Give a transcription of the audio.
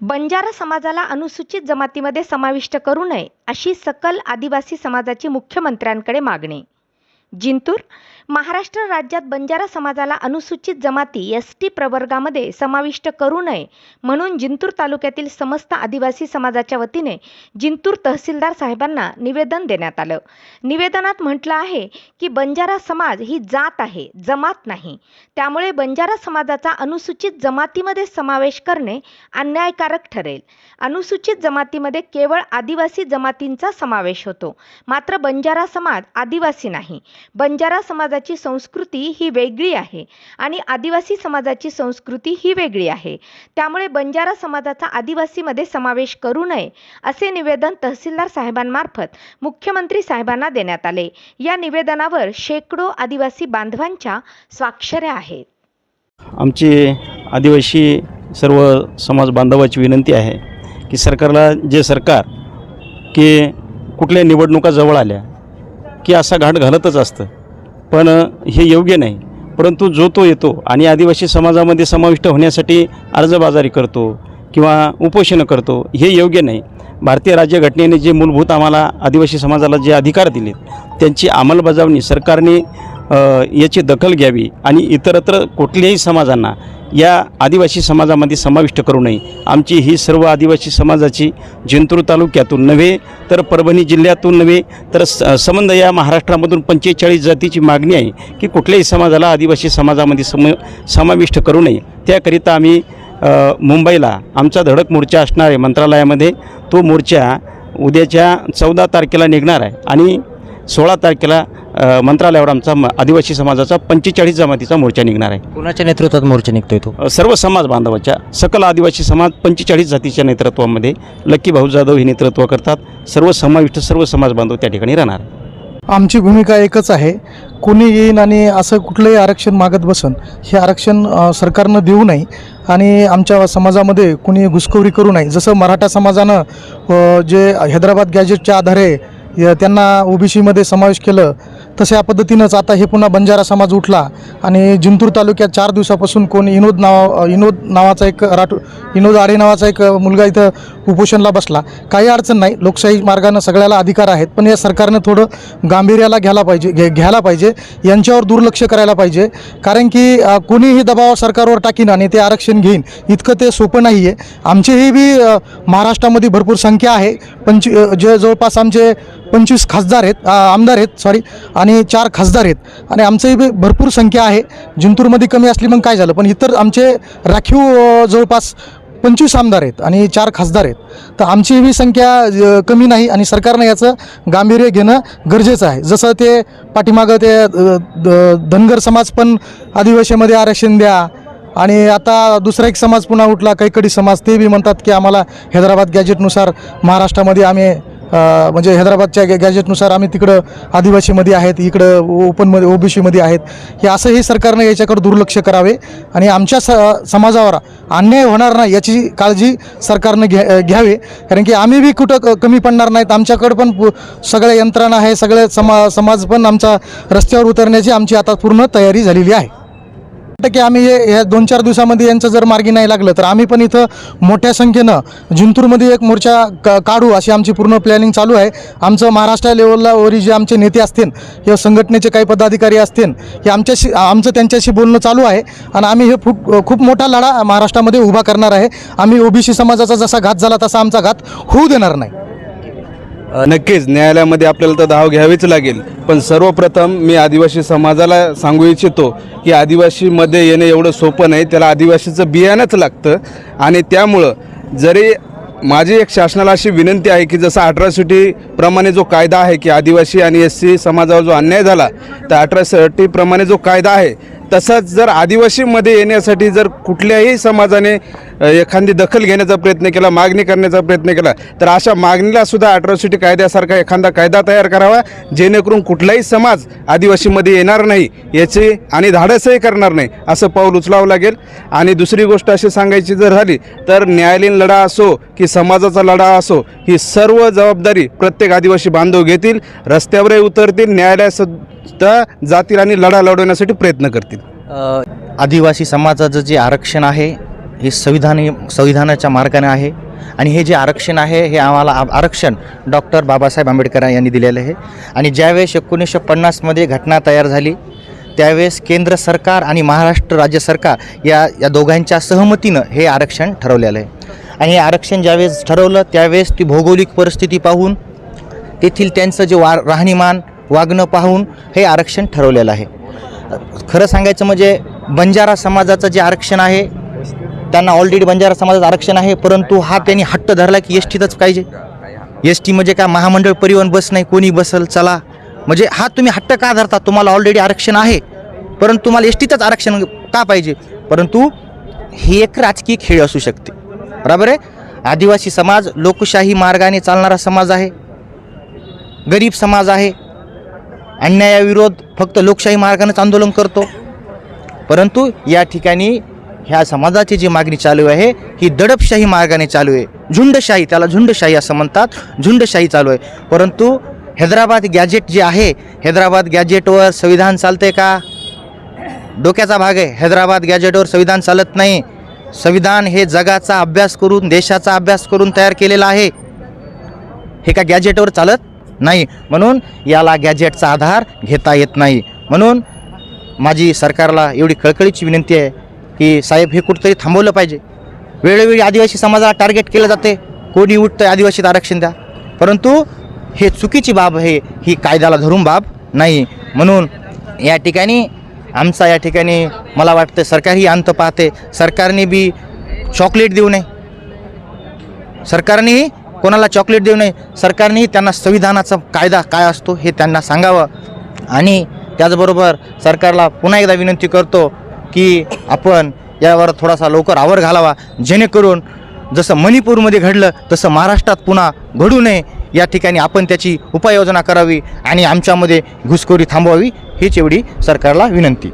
बंजारा समाजाला अनुसूचित जमातीमध्ये समाविष्ट करू नये अशी सकल आदिवासी समाजाची मुख्यमंत्र्यांकडे मागणी. जिंतूर महाराष्ट्र राज्यात बंजारा समाजाला अनुसूचित जमाती एस टी प्रवर्गामध्ये समाविष्ट करू नये म्हणून जिंतूर तालुक्यातील समस्त आदिवासी समाजाच्या वतीने जिंतूर तहसीलदार साहेबांना निवेदन देण्यात आलं. निवेदनात म्हटलं आहे की बंजारा समाज ही जात आहे जमात नाही. त्यामुळे बंजारा समाजाचा अनुसूचित जमातीमध्ये समावेश करणे अन्यायकारक ठरेल. अनुसूचित जमातीमध्ये केवळ आदिवासी जमातींचा समावेश होतो. मात्र बंजारा समाज आदिवासी नाही. बंजारा समाजाची संस्कृती ही वेगळी आहे आणि आदिवासी समाजाची संस्कृती ही वेगळी आहे. त्यामुळे बंजारा समाजाचा आदिवासीमध्ये समावेश करू नये असे निवेदन तहसीलदार साहेबांमार्फत मुख्यमंत्री साहेबांना देण्यात आले. या निवेदनावर शेकडो आदिवासी बांधवांच्या स्वाक्षऱ्या आहेत. आमची आदिवासी सर्व समाज बांधवाची विनंती आहे की सरकारला जे सरकार की कुठल्या निवडणुका जवळ आल्या की असा घाट घालतच असतं. पण हे योग्य नाही. परंतु जो तो येतो आणि आदिवासी समाजामध्ये समाविष्ट होण्यासाठी अर्जबाजारी करतो किंवा उपोषणं करतो हे योग्य नाही. भारतीय राज्यघटनेने जे मूलभूत आम्हाला आदिवासी समाजाला जे अधिकार दिलेत त्यांची अंमलबजावणी सरकारने याची दखल घ्यावी आणि इतरत्र कुठल्याही समाजांना या आदिवासी समाजामध्ये समाविष्ट करू नये. आमची ही सर्व आदिवासी समाजाची जिंतूर तालुक्यातून नव्हे तर परभणी जिल्ह्यातून नव्हे तर स संबंध या महाराष्ट्रामधून पंचेचाळीस जातीची मागणी आहे की कुठल्याही समाजाला आदिवासी समाजामध्ये सम समाविष्ट करू नये. त्याकरिता आम्ही मुंबईला आमचा धडक मोर्चा असणार आहे मंत्रालयामध्ये. तो मोर्चा उद्याच्या चौदा तारखेला निघणार आहे आणि सोळा तारखेला मंत्रालयावर आमचा आदिवासी समाजाचा पंचेचाळीस जमातीचा मोर्चा निघणार आहे. कोणाच्या नेतृत्वात मोर्चा निघतोय तो? सर्व समाज बांधवाच्या सकल आदिवासी समाज पंचेचाळीस जातीच्या नेतृत्वामध्ये लक्की भाऊ जाधव हे नेतृत्व करतात. सर्व समाविष्ट सर्व समाज बांधव त्या ठिकाणी राहणार. आमची भूमिका एकच आहे कोणी येईन आणि असं कुठलंही आरक्षण मागत बसन हे आरक्षण सरकारनं देऊ नये आणि आमच्या समाजामध्ये कुणी घुसखोरी करू नये. जसं मराठा समाजानं जे हैदराबाद गॅजेटच्या आधारे त्यांना ओबीसीमध्ये समावेश केलं तशा पद्धतीनंच आता हे पुन्हा बंजारा समाज उठला आणि जिंतूर तालुक्यात चार दिवसापासून कोण इनोद नाव इनोद नावाचा एक राठो इनोद आडे नावाचा एक मुलगा इथं उपोषणला बसला. काही अडचण नाही लोकशाही मार्गानं सगळ्याला अधिकार आहेत पण या सरकारनं थोडं गांभीर्याला घ्यायला पाहिजे घे घ्यायला पाहिजे यांच्यावर दुर्लक्ष करायला पाहिजे. कारण की कोणीही दबाव सरकारवर टाकीन आणि ते आरक्षण घेईन इतकं ते सोपं नाही आहे आमचेही बी महाराष्ट्रामध्ये भरपूर संख्या आहे. पंच जे जवळपास आमचे पंचवीस खासदार आहेत आमदार आहेत सॉरी आणि चार खासदार आहेत. आणि आमचंही बी भरपूर संख्या आहे. जिंतूरमध्ये कमी असली मग काय झालं? पण इतर आमचे राखीव जवळपास पंचवीस आमदार आहेत आणि चार खासदार आहेत. तर आमची बी संख्या कमी नाही आणि सरकारनं याचं गांभीर्य घेणं गरजेचं आहे. जसं ते पाठीमागं ते द- धनगर समाज पण आदिवासीमध्ये आरक्षण द्या आणि आता दुसरा एक समाज पुन्हा उठला कैकडी समाज ते बी म्हणतात की आम्हाला हैदराबाद गॅजेटनुसार महाराष्ट्रामध्ये आम्ही म्हणजे हैदराबादच्या गॅ गॅजेटनुसार आम्ही तिकडं आदिवासीमध्ये आहेत इकडं ओपनमध्ये ओबीसीमध्ये आहेत. हे असंही सरकारनं याच्याकडे दुर्लक्ष करावे आणि आमच्या स समाजावर अन्याय होणार नाही याची काळजी सरकारनं घ्या घ्यावे. कारण की आम्ही बी कुठं क- कमी पडणार नाहीत. आमच्याकडं पण सगळ्या यंत्रणा आहे सगळे समा समाज पण आमचा रस्त्यावर उतरण्याची आमची आता पूर्ण तयारी झालेली आहे. की आम्ही हे ह्या दोन चार दिवसामध्ये यांचं जर मार्गी नाही लागलं तर आम्ही पण इथं मोठ्या संख्येनं जिंतूरमध्ये एक मोर्चा क काढू अशी आमची पूर्ण प्लॅनिंग चालू आहे. आमचं महाराष्ट्र लेवलला वरी जे आमचे नेते असतील किंवा संघटनेचे काही पदाधिकारी असतील हे आमच्याशी आमचं त्यांच्याशी बोलणं चालू आहे. आणि आम्ही हे खूप खूप मोठा लढा महाराष्ट्रामध्ये उभा करणार आहे. आम्ही ओबीसी समाजाचा जसा घात झाला तसा आमचा घात होऊ देणार नाही. नक्कीच न्यायालयामध्ये आपल्याला तर धाव घ्यावीच लागेल. पण सर्वप्रथम मी आदिवासी समाजाला सांगू इच्छितो की आदिवासीमध्ये येणं एवढं सोपं नाही. त्याला आदिवासीचं बियाणंच लागतं. आणि त्यामुळं जरी माझी एक शासनाला अशी विनंती आहे की जसं अठरासिटीप्रमाणे जो कायदा आहे की आदिवासी आणि एस सी समाजावर जो अन्याय झाला तर अठरासिटीप्रमाणे जो कायदा आहे तसंच जर आदिवासीमध्ये येण्यासाठी जर कुठल्याही समाजाने एखादी दखल घेण्याचा प्रयत्न केला मागणी करण्याचा प्रयत्न केला तर अशा मागणीला सुद्धा अट्रॉसिटी कायद्यासारखा एखादा कायदा तयार करावा जेणेकरून कुठलाही समाज आदिवासीमध्ये येणार नाही याची आणि धाडसही करणार नाही असं पाऊल उचलावं लागेल. आणि दुसरी गोष्ट अशी सांगायची जर झाली तर न्यायालयीन लढा असो की समाजाचा लढा असो ही सर्व जबाबदारी प्रत्येक आदिवासी बांधव घेतील रस्त्यावरही उतरतील त्या जातील आणि लढा लढवण्यासाठी प्रयत्न करतील. आदिवासी समाजाचं जे आरक्षण आहे हे संविधानी संविधानाच्या मार्गाने आहे. आणि हे जे आरक्षण आहे हे आम्हाला आ- आरक्षण डॉक्टर बाबासाहेब आंबेडकर यांनी दिलेलं आहे. आणि ज्यावेळेस एकोणीसशे पन्नासमध्ये घटना तयार झाली त्यावेळेस केंद्र सरकार आणि महाराष्ट्र राज्य सरकार या या दोघांच्या सहमतीनं हे आरक्षण ठरवलेलं आहे. आणि हे आरक्षण ज्यावेळेस ठरवलं त्यावेळेस ती भौगोलिक परिस्थिती पाहून तेथील त्यांचं जे वा राहणीमान वागणं पाहून हे आरक्षण ठरवलेलं आहे. खरं सांगायचं म्हणजे बंजारा समाजाचं जे आरक्षण आहे त्यांना ऑलरेडी बंजारा समाजाचं आरक्षण आहे परंतु हा त्यांनी हट्ट धरला की एस टीतच पाहिजे. एस टी म्हणजे काय महामंडळ परिवहन बस नाही कोणी बसल चला. म्हणजे हा तुम्ही हट्ट का धरता? तुम्हाला ऑलरेडी आरक्षण आहे. परंतु तुम्हाला एस टीतच आरक्षण का पाहिजे? परंतु ही एक राजकीय खेळ असू शकते. बरोबर आहे? आदिवासी समाज लोकशाही मार्गाने चालणारा समाज आहे. गरीब समाज आहे. अन्यायाविरोध फक्त लोकशाही मार्गानेच आंदोलन करतो. परंतु या ठिकाणी ह्या समाजाची जी मागणी चालू आहे ही दडपशाही मार्गाने चालू आहे. झुंडशाही त्याला झुंडशाही असं म्हणतात. झुंडशाही चालू आहे. परंतु हैदराबाद गॅजेट जे आहे हैदराबाद गॅजेटवर संविधान चालते का? डोक्याचा भाग आहे. हैदराबाद गॅजेटवर संविधान चालत नाही. संविधान हे जगाचा अभ्यास करून देशाचा अभ्यास करून तयार केलेला आहे. हे का गॅजेटवर चालत नाही. म्हणून याला गॅजेटचा आधार घेता येत नाही. म्हणून माझी सरकारला एवढी कळकळीची विनंती आहे की साहेब हे कुठंतरी थांबवलं पाहिजे. वेळोवेळी आदिवासी समाजाला टार्गेट केलं जाते. कोणी उठतं आदिवासीत आरक्षण द्या. परंतु हे चुकीची बाब आहे ही कायद्याला धरून बाब नाही. म्हणून या ठिकाणी आमचा या ठिकाणी मला वाटतं सरकारही अंत पाहते. सरकारने बी चॉकलेट देऊ नये. सरकारनेही कोणाला चॉकलेट देऊ नये. सरकारनेही त्यांना संविधानाचा कायदा काय असतो हे त्यांना सांगावं. आणि त्याचबरोबर सरकारला पुन्हा एकदा विनंती करतो की आपण यावर थोडासा लवकर आवर घालावा. जेणेकरून जसं मणिपूरमध्ये घडलं तसं महाराष्ट्रात पुन्हा घडू नये. या ठिकाणी आपण त्याची उपाययोजना करावी आणि आमच्यामध्ये घुसखोरी थांबवावी हीच एवढी सरकारला विनंती.